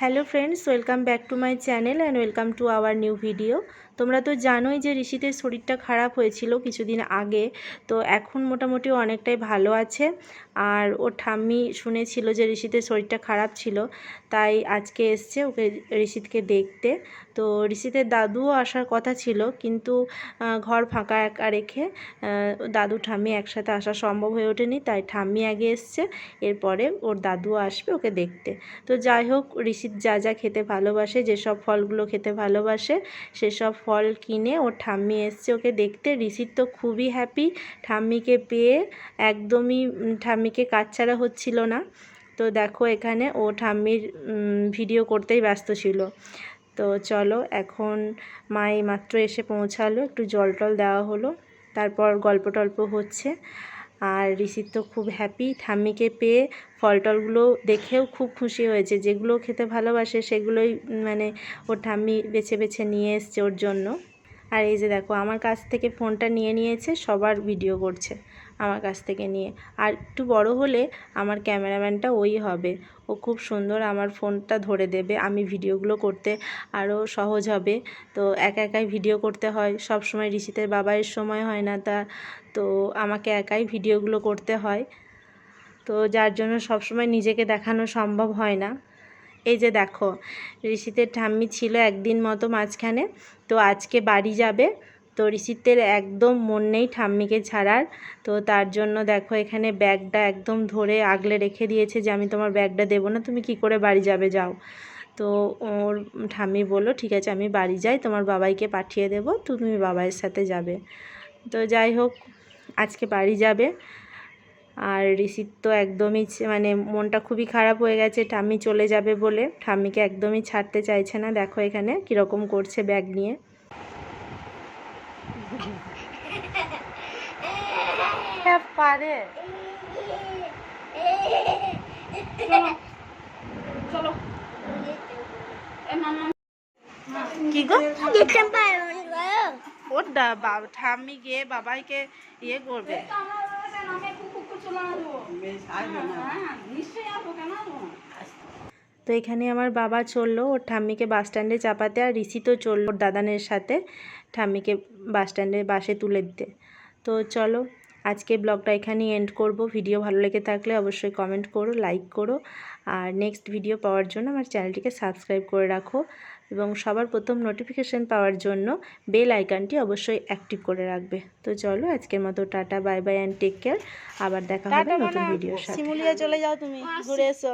Hello friends, welcome back to my channel and welcome to our new video. তোমরা তো জানোই যে ঋষিদের শরীরটা খারাপ হয়েছিল কিছুদিন আগে তো এখন মোটামুটি অনেকটাই ভালো আছে আর ও ঠাম্মি শুনেছিল যে ঋষিদের শরীরটা খারাপ ছিল তাই আজকে এসছে ওকে ঋষিদকে দেখতে তো ঋষিদের দাদুও আসার কথা ছিল কিন্তু ঘর ফাঁকা একা রেখে দাদু ঠাম্মি একসাথে আসা সম্ভব হয়ে ওঠেনি তাই ঠাম্মি আগে এসছে এরপরে ওর দাদুও আসবে ওকে দেখতে তো যাই হোক ঋষিদ যা যা খেতে ভালোবাসে যেসব ফলগুলো খেতে ভালোবাসে সেসব ফল কিনে ওর ঠাম্মি এসছে ওকে দেখতে ঋষির তো খুবই হ্যাপি ঠাম্মিকে পেয়ে একদমই ঠাম্মিকে কাজ ছাড়া হচ্ছিল না তো দেখো এখানে ও ঠাম্মির ভিডিও করতেই ব্যস্ত ছিল তো চলো এখন মা মাত্র এসে পৌঁছালো একটু জল টল দেওয়া হলো তারপর গল্প টল্প হচ্ছে আর ঋষির তো খুব হ্যাপি ঠাম্মিকে পেয়ে ফল টলগুলো দেখেও খুব খুশি হয়েছে যেগুলো খেতে ভালোবাসে সেগুলোই মানে ওর ঠাম্মি বেছে বেছে নিয়ে এসছে ওর জন্য আর এই যে দেখো আমার কাছ থেকে ফোনটা নিয়ে নিয়েছে সবার ভিডিও করছে আমার কাছ থেকে নিয়ে আর একটু বড় হলে আমার ক্যামেরাম্যানটা ওই হবে ও খুব সুন্দর আমার ফোনটা ধরে দেবে আমি ভিডিওগুলো করতে আরও সহজ হবে তো একা একাই ভিডিও করতে হয় সব সময় ঋষিতের বাবাইয়ের সময় হয় না তা তো আমাকে একাই ভিডিওগুলো করতে হয় তো যার জন্য সবসময় নিজেকে দেখানো সম্ভব হয় না এই যে দেখো ঋষিতের ঠাম্মি ছিল একদিন মতো মাঝখানে তো আজকে বাড়ি যাবে তো ঋষিতের একদম মন নেই ঠাম্মিকে ছাড়ার তো তার জন্য দেখো এখানে ব্যাগটা একদম ধরে আগলে রেখে দিয়েছে যে আমি তোমার ব্যাগটা দেবো না তুমি কি করে বাড়ি যাবে যাও তো ওর ঠাম্মি বললো ঠিক আছে আমি বাড়ি যাই তোমার বাবাইকে পাঠিয়ে দেবো তুমি বাবাইয়ের সাথে যাবে তো যাই হোক আজকে বাড়ি যাবে আর ঋষির তো একদমই মানে মনটা খুবই খারাপ হয়ে গেছে ঠাম্মি চলে যাবে বলে ঠাম্মিকে একদমই ছাড়তে চাইছে না দেখো এখানে কীরকম করছে ব্যাগ নিয়ে হ্যাঁ, পারে কি গো দেখতে পারো ওর ঠাম্মি গিয়ে বাবাইকে ইয়ে করবে হ্যাঁ, হ্যাঁ, তো এখানে আমার বাবা চললো ওর ঠাম্মিকে বাস স্ট্যান্ডে চাপাতে আর ঋষি তো চললো ওর দাদানের সাথে ঠাম্মিকে বাস স্ট্যান্ডে বাসে তুলে দিতে তো চলো আজকে ব্লগটা এখানেই এন্ড করব ভিডিও ভালো লেগে থাকলে অবশ্যই কমেন্ট করো লাইক করো আর নেক্সট ভিডিও পাওয়ার জন্য আমার চ্যানেলটিকে সাবস্ক্রাইব করে রাখো এবং সবার প্রথম নোটিফিকেশান পাওয়ার জন্য বেল আইকনটি অবশ্যই অ্যাক্টিভ করে রাখবে তো চলো আজকের মতো tata bye bye and take care আবার দেখা হবে নতুন ভিডিও চলে যাও তুমি ঘুরে এসো